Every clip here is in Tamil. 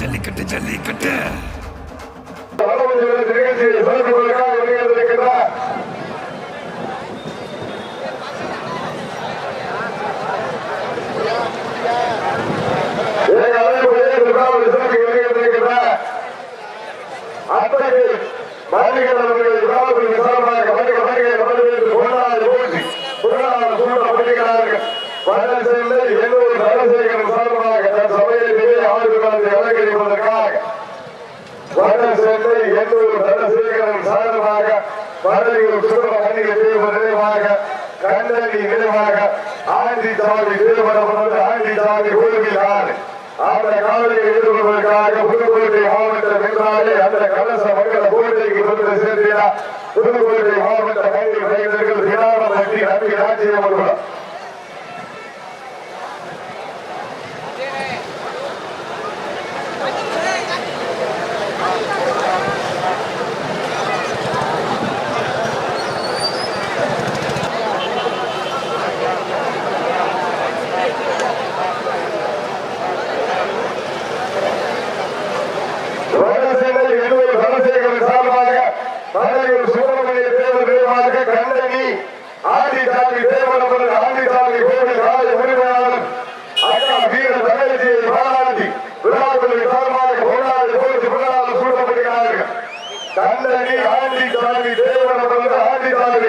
ஜல்லிக்கட்டு ஜல்லிக்கட்டு. அத்தகைய மாநில சார்பாக கபடி கபடி கபடி போராடி போட்டி புறநாள் சூழல் பட்டியலாளர்கள் வரலாறு எல்லோரும் அரையூர் சுப்பிரமணியில் திரும்ப நிறைவாக கண்டனி நிறைவாக ஆண்டி சாமி திருமணம் ஆண்டி சாமி உதவினார் அந்த காலையில் ஈடுபடுவதற்காக புதுக்கோட்டை மாவட்டம் என்றாலே அந்த கலச மக்களை கோட்டைக்கு வந்து சேர்த்தினார். புதுக்கோட்டை மாவட்ட மைத்திரி கைதர்கள் தினாரம் பற்றி நம்பி ராஜ்யம் அவர்களும் ஆதி தாதி தேவன வந்து ஆதி தாதி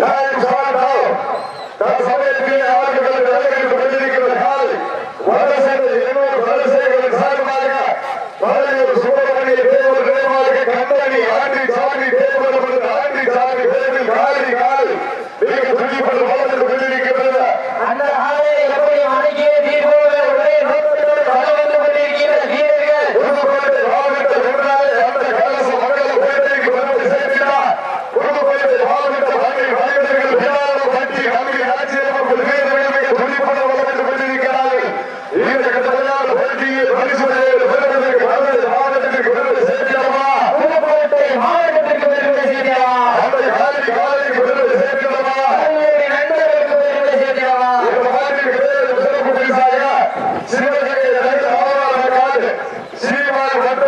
நான் சபையில் அவர்கள் பிரதிநிதிகள் வர சென்ற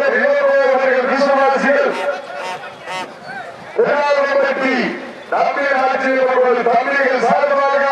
தலைவர் இளையராஜா அவர்கள் வீசுவாசிகள் முதலாவது பற்றி நம்பி ஆட்சியர் அவர்கள் தமிழர்கள் சார்பாக